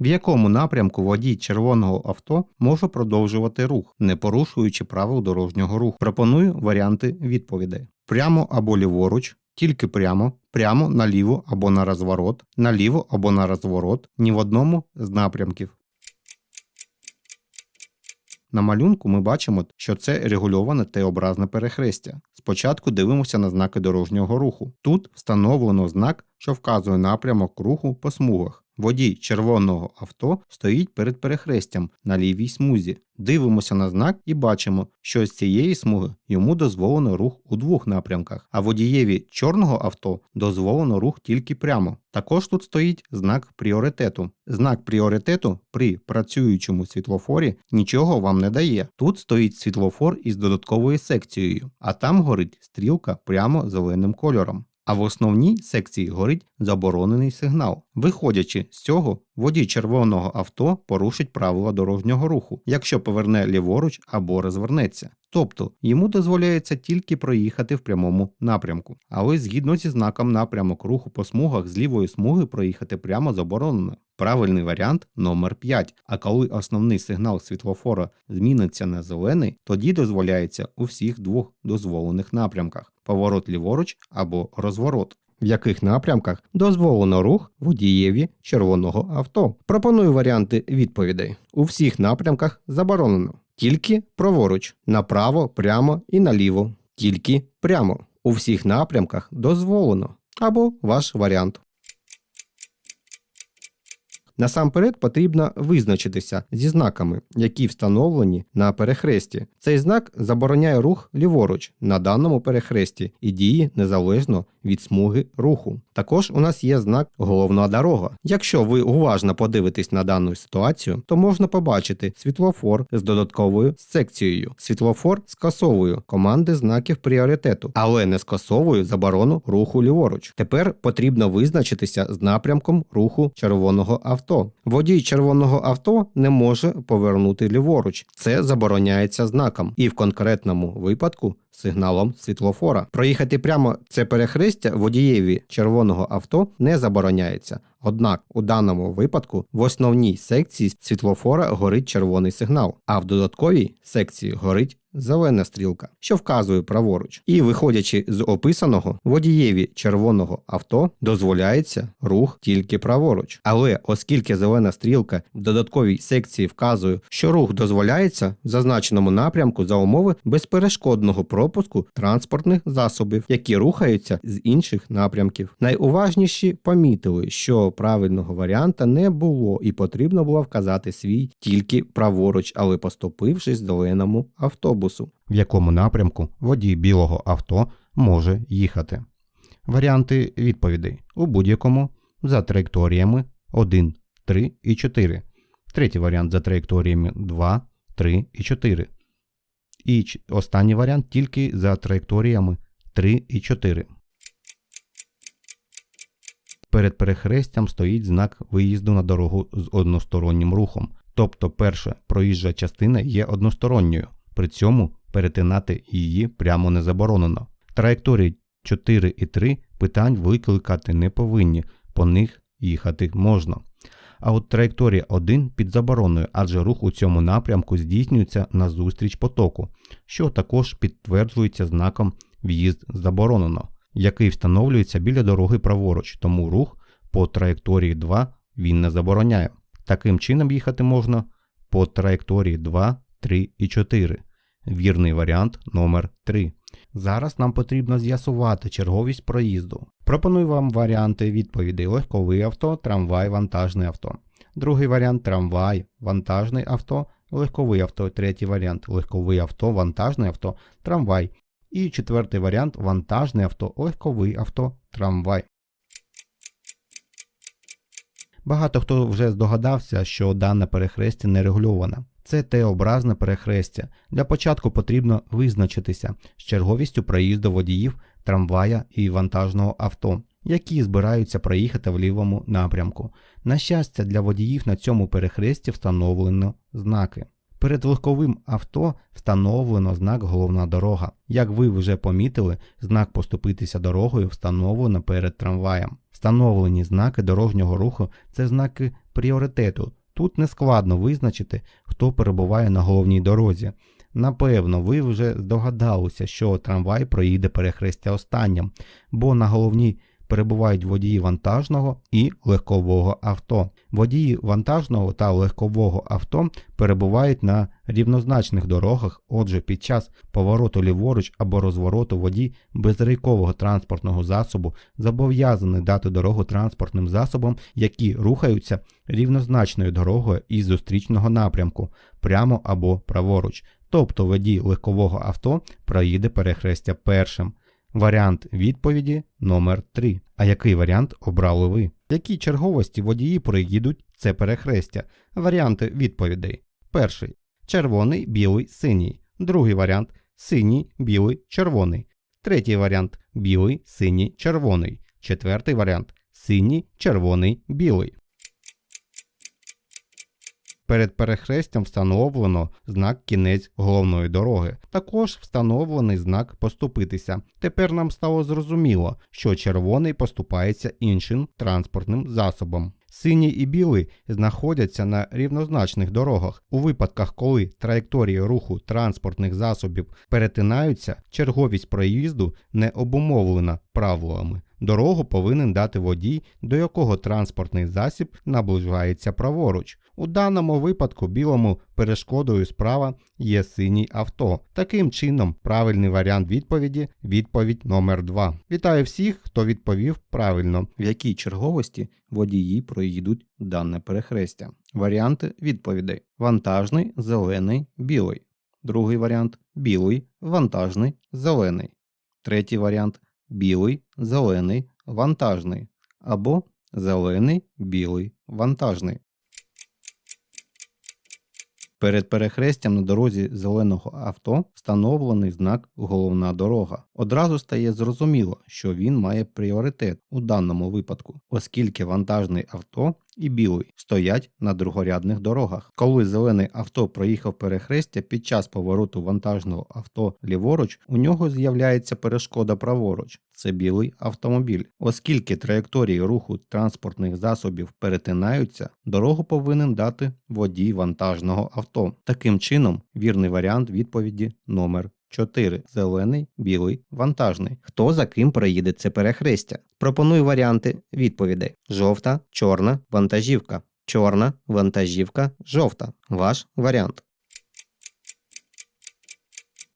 в якому напрямку водій червоного авто може продовжувати рух, не порушуючи правил дорожнього руху. Пропоную варіанти відповідей: прямо або ліворуч, тільки прямо, прямо наліво або на розворот, наліво або на розворот, ні в одному з напрямків. На малюнку ми бачимо, що це регульоване Т-образне перехрестя. Спочатку дивимося на знаки дорожнього руху. Тут встановлено знак, що вказує напрямок руху по смугах. Водій червоного авто стоїть перед перехрестям на лівій смузі. Дивимося на знак і бачимо, що з цієї смуги йому дозволено рух у двох напрямках, а водієві чорного авто дозволено рух тільки прямо. Також тут стоїть знак пріоритету. Знак пріоритету при працюючому світлофорі нічого вам не дає. Тут стоїть світлофор із додатковою секцією, а там горить стрілка прямо зеленим кольором. А в основній секції горить заборонений сигнал. Виходячи з цього, водій червоного авто порушить правила дорожнього руху, якщо поверне ліворуч або розвернеться. Тобто йому дозволяється тільки проїхати в прямому напрямку. Але згідно зі знаком напрямок руху по смугах з лівої смуги проїхати прямо заборонено. Правильний варіант номер 5. А коли основний сигнал світлофора зміниться на зелений, тоді дозволяється у всіх двох дозволених напрямках поворот ліворуч або розворот. В яких напрямках дозволено рух водієві червоного авто? Пропоную варіанти відповідей. У всіх напрямках заборонено. Тільки праворуч, направо, прямо і наліво. Тільки прямо. У всіх напрямках дозволено. Або ваш варіант. Насамперед потрібно визначитися зі знаками, які встановлені на перехресті. Цей знак забороняє рух ліворуч на даному перехресті і діє незалежно від смуги руху. Також у нас є знак головна дорога. Якщо ви уважно подивитесь на дану ситуацію, то можна побачити світлофор з додатковою секцією. Світлофор скасовує команди знаків пріоритету, але не скасовує заборону руху ліворуч. Тепер потрібно визначитися з напрямком руху червоного авто. Водій червоного авто не може повернути ліворуч. Це забороняється знаком, і в конкретному випадку сигналом світлофора. Проїхати прямо це перехрестя водієві червоного авто не забороняється. Однак у даному випадку в основній секції світлофора горить червоний сигнал, а в додатковій секції горить зелена стрілка, що вказує праворуч. І виходячи з описаного, водієві червоного авто дозволяється рух тільки праворуч. Але оскільки зелена стрілка в додатковій секції вказує, що рух дозволяється в зазначеному напрямку за умови безперешкодного пропуску транспортних засобів, які рухаються з інших напрямків. Найуважніші помітили, що правильного варіанта не було і потрібно було вказати свій тільки праворуч, але поступившись зеленому автобусу, в якому напрямку водій білого авто може їхати. Варіанти відповідей у будь-якому за траєкторіями 1, 3 і 4. Третій варіант за траєкторіями 2, 3 і 4. І останній варіант тільки за траєкторіями 3 і 4. Перед перехрестям стоїть знак виїзду на дорогу з одностороннім рухом. Тобто перша проїжджа частина є односторонньою, при цьому перетинати її прямо не заборонено. Траєкторії 4 і 3 питань викликати не повинні, по них їхати можна. А от траєкторія 1 під забороною, адже рух у цьому напрямку здійснюється назустріч потоку, що також підтверджується знаком в'їзд заборонено, який встановлюється біля дороги праворуч, тому рух по траєкторії 2 він не забороняє. Таким чином їхати можна по траєкторії 2, 3 і 4. Вірний варіант номер 3. Зараз нам потрібно з'ясувати черговість проїзду. Пропоную вам варіанти відповідей: легковий авто, трамвай, вантажне авто. Другий варіант трамвай, вантажне авто, легковий авто. Третій варіант легковий авто, вантажне авто, трамвай. І четвертий варіант вантажне авто, легковий авто, трамвай. Багато хто вже здогадався, що дане перехрестя не регульоване. Це Т-образне перехрестя. Для початку потрібно визначитися з черговістю проїзду водіїв трамвая і вантажного авто, які збираються проїхати в лівому напрямку. На щастя, для водіїв на цьому перехресті встановлено знаки. Перед легковим авто встановлено знак головна дорога. Як ви вже помітили, знак поступитися дорогою встановлено перед трамваєм. Встановлені знаки дорожнього руху це знаки пріоритету. Тут нескладно визначити, хто перебуває на головній дорозі. Напевно, ви вже здогадалися, що трамвай проїде перехрестя останнім, бо на головній перебувають водії вантажного і легкового авто. Водії вантажного та легкового авто перебувають на рівнозначних дорогах, отже, під час повороту ліворуч або розвороту водій безрейкового транспортного засобу зобов'язаний дати дорогу транспортним засобам, які рухаються рівнозначною дорогою із зустрічного напрямку, прямо або праворуч. Тобто водій легкового авто проїде перехрестя першим. Варіант відповіді номер 3. А який варіант обрали ви? В якій черговості водії проїдуть це перехрестя? Варіанти відповідей. Перший червоний, білий, синій. Другий варіант синій, білий, червоний. Третій варіант білий, синій, червоний. Четвертий варіант синій, червоний, білий. Перед перехрестям встановлено знак кінець головної дороги. Також встановлений знак поступитися. Тепер нам стало зрозуміло, що червоний поступається іншим транспортним засобом. Синій і білий знаходяться на рівнозначних дорогах. У випадках, коли траєкторії руху транспортних засобів перетинаються, черговість проїзду не обумовлена правилами. Дорогу повинен дати водій, до якого транспортний засіб наближається праворуч. У даному випадку білому перешкодою справа є синій авто. Таким чином, правильний варіант відповіді відповідь номер 2. Вітаю всіх, хто відповів правильно. В якій черговості водії проїдуть дане перехрестя? Варіанти відповідей: вантажний, зелений, білий. Другий варіант білий, вантажний, зелений. Третій варіант білий, зелений, вантажний. Або зелений, білий, вантажний. Перед перехрестям на дорозі зеленого авто встановлений знак Головна дорога. Одразу стає зрозуміло, що він має пріоритет у даному випадку, оскільки вантажний авто і білий стоять на другорядних дорогах. Коли зелений авто проїхав перехрестя під час повороту вантажного авто ліворуч, у нього з'являється перешкода праворуч. Це білий автомобіль. Оскільки траєкторії руху транспортних засобів перетинаються, дорогу повинен дати водій вантажного авто. Таким чином, вірний варіант відповіді номер 4. Зелений, білий, вантажний. Хто за ким проїде це перехрестя? Пропоную варіанти відповідей: жовта, чорна, вантажівка. Чорна, вантажівка, жовта. Ваш варіант.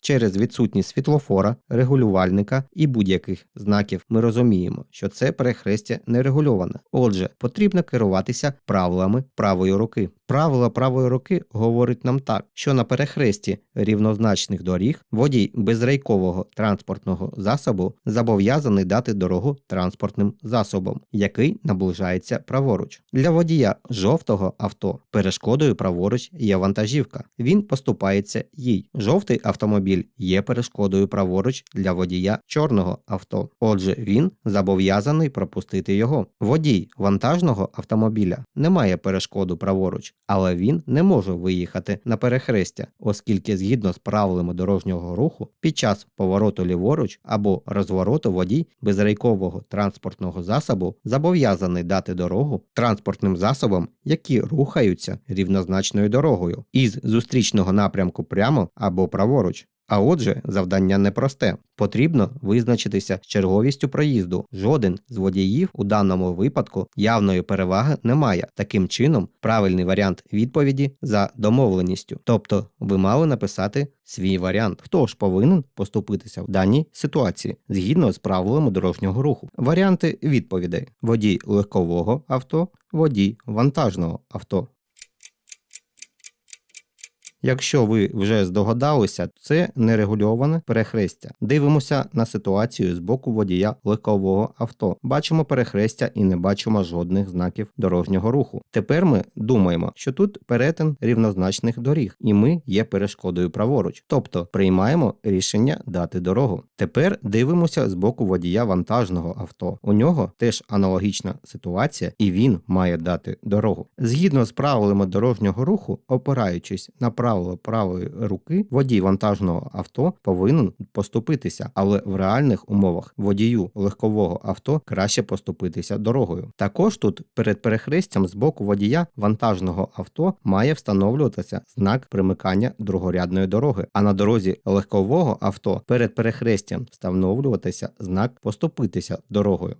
Через відсутність світлофора, регулювальника і будь-яких знаків ми розуміємо, що це перехрестя не регульоване. Отже, потрібно керуватися правилами правої руки. Правила правої руки говорить нам так, що на перехресті рівнозначних доріг водій безрейкового транспортного засобу зобов'язаний дати дорогу транспортним засобам, який наближається праворуч. Для водія жовтого авто перешкодою праворуч є вантажівка. Він поступається їй. Жовтий автомобіль є перешкодою праворуч для водія чорного авто. Отже, він зобов'язаний пропустити його. Водій вантажного автомобіля не має перешкоду праворуч, але він не може виїхати на перехрестя, оскільки згідно з правилами дорожнього руху під час повороту ліворуч або розвороту водій безрейкового транспортного засобу зобов'язаний дати дорогу транспортним засобам, які рухаються рівнозначною дорогою із зустрічного напрямку прямо або праворуч. А отже, завдання непросте. Потрібно визначитися з черговістю проїзду. Жоден з водіїв у даному випадку явної переваги немає. Таким чином, правильний варіант відповіді за домовленістю. Тобто ви мали написати свій варіант. Хто ж повинен поступитися в даній ситуації згідно з правилами дорожнього руху? Варіанти відповідей: водій легкового авто, водій вантажного авто. Якщо ви вже здогадалися, це нерегульоване перехрестя. Дивимося на ситуацію з боку водія легкового авто. Бачимо перехрестя і не бачимо жодних знаків дорожнього руху. Тепер ми думаємо, що тут перетин рівнозначних доріг, і ми є перешкодою праворуч. Тобто приймаємо рішення дати дорогу. Тепер дивимося з боку водія вантажного авто. У нього теж аналогічна ситуація, і він має дати дорогу. Згідно з правилами дорожнього руху, опираючись на правила правило правої руки, водій вантажного авто повинен поступитися, але в реальних умовах водію легкового авто краще поступитися дорогою. Також тут перед перехрестям з боку водія вантажного авто має встановлюватися знак примикання другорядної дороги, а на дорозі легкового авто перед перехрестям встановлюватися знак поступитися дорогою.